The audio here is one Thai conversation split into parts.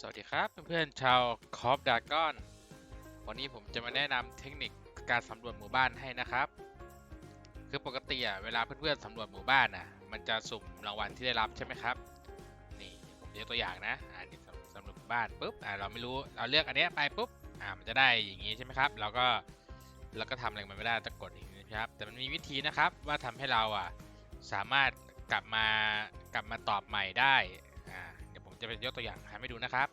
สวัสดีครับเพื่อนๆชาวคอฟดากอน วันนี้ผมจะมาแนะนำเทคนิคการสำรวจหมู่บ้านให้นะครับ คือปกติอะเวลาเพื่อนๆสำรวจหมู่บ้านอะ มันจะสุ่มรางวัลที่ได้รับใช่ไหมครับ นี่ผมยกตัวอย่างนะอ่านี่สำรวจหมู่บ้านปุ๊บอ่าเราไม่รู้เราเลือกอันนี้ไปปุ๊บอ่ามันจะได้อย่างงี้ใช่ไหมครับ เราก็เราก็ทำอะไรมันไม่ได้ต้องกดอย่างนี้นะครับ แต่มันมีวิธีนะครับว่าทำให้เราอะสามารถกลับมากลับมาตอบใหม่ได้ ผมจะไปยกตัวอย่างให้ดูนะครับ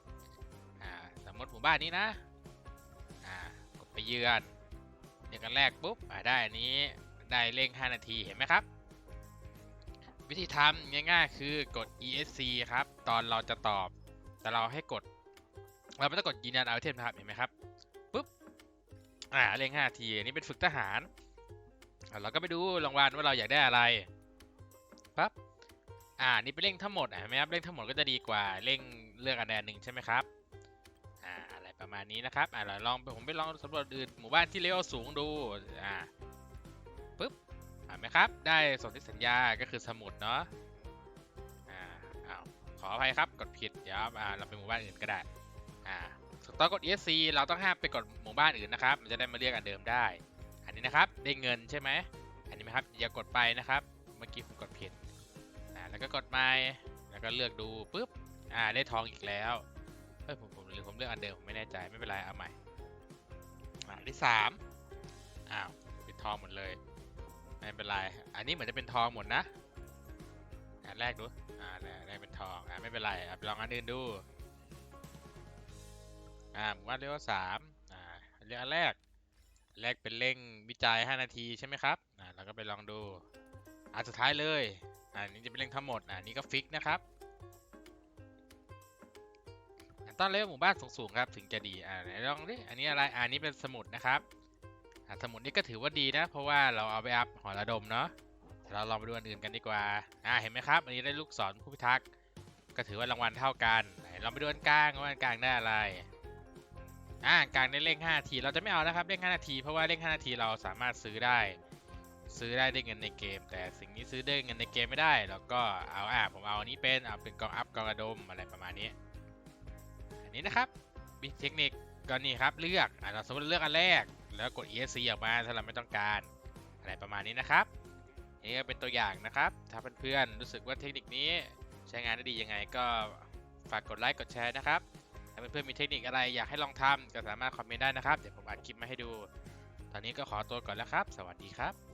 สมมติหมู่บ้านนี้นะกดไปเยือนเดือนกันแรกปุ๊บได้อันนี้ได้เร่ง 5 นาทีเห็นไหมครับ วิธีทำง่ายๆคือกด ESC ครับ ตอนเราจะตอบแต่เราให้กด เราไม่ต้องกดยืนยันเอาเทมนะครับเห็นไหมครับปุ๊บอ่าเร่ง 5 นาทีอันนี้เป็นฝึกทหาร เราก็ไปดูรางวัลว่าเราอยากได้อะไร อ่า นี่เป็นเร่งทั้งหมดอะเห็นไหมครับ เร่งทั้งหมดก็จะดีกว่า เร่งเลือกอันใดหนึ่งใช่ไหมครับ อ่า อะไรประมาณนี้นะครับ อ่าเราลอง ผมไปลองสำรวจอื่นหมู่บ้านที่เลเวลสูงดู อ่า ปึ๊บเห็นไหมครับ ได้สนธิสัญญา ก็คือสมุดเนาะ อ่าอ้าวขออภัยครับ กดผิด เดี๋ยว อ่า เราไปหมู่บ้านอื่นก็ได้ อ่าตอนกด ESC เราต้องห้ามไปกดหมู่บ้านอื่นนะครับ มันจะได้มาเรียกอันเดิมได้ อันนี้นะครับ ได้เงินใช่ไหม อันนี้ไหมครับ อย่ากดไปนะครับ เมื่อกี้ผมกด แล้วก็กดไม้แล้วก็เลือกดูปุ๊บ อ่า ได้ทองอีกแล้ว เฮ้ยผมผมหรือผมเลือกอันเดิมผมไม่แน่ใจไม่เป็นไรเอาใหม่ อ่าที่สามอ้าวเป็นทองหมดเลย ไม่เป็นไร อันนี้เหมือนจะเป็นทองหมดนะอ่าแรกดู อ่าแรกเป็นทอง อ่าไม่เป็นไรอะไปลองอันอื่นดู อ่าผมว่าเรียกว่าสามอ่าเรียกอันแรก แรกเป็นเร่งวิจัย 5 นาทีใช่ไหมครับ อ่าเราก็ไปลองดูอันสุดท้ายเลย อ่านี่จะเป็นเร่งทั้งหมดอ่านี่ก็ฟิกนะครับต้องเลเวลหมู่บ้านสูงๆครับถึงจะดีอ่านลองดิอันนี้อะไรอ่านี้เป็นสมุดนะครับสมุดนี้ก็ถือว่าดีนะ เพราะว่าเราเอาไปอัพหอระดมเนาะเราลองไปดูอันอื่นกันดีกว่าอ่าเห็นไหมครับ อันนี้ได้ลูกศรผู้พิทักษ์ก็ถือว่ารางวัลเท่ากันไหนลองไปดูอันกลางว่าอันกลางได้อะไรอ่ากลางได้เร่ง5นาที เราจะไม่เอานะครับเร่ง5นาที เพราะว่าเร่ง5นาทีเราสามารถซื้อได้ ซื้อได้ด้วยเงินในเกม แต่สิ่งนี้ซื้อด้วยเงินในเกมไม่ได้แล้วก็เอาอ่าผมเอาอันนี้เป็นเอาเป็นกองอัพกองระดมอะไรประมาณนี้ อันนี้นะครับมีเทคนิคก็นี่ครับเลือกอ่าเราสมมติเลือกอันแรก แล้วกด ESC ออกมาถ้าเราไม่ต้องการอะไรประมาณนี้นะครับอันนี่ก็เป็นตัวอย่างนะครับ ถ้าเพื่อนๆรู้สึกว่าเทคนิคนี้ใช้งานได้ดียังไงก็ฝากกดไลค์กดแชร์นะครับถ้าเพื่อนๆมีเทคนิคอะไรอยากให้ลองทำก็สามารถคอมเมนต์ได้นะครับ เดี๋ยวผมอัดคลิปมาให้ดู ตอนนี้ก็ขอตัวก่อนแล้วครับ สวัสดีครับ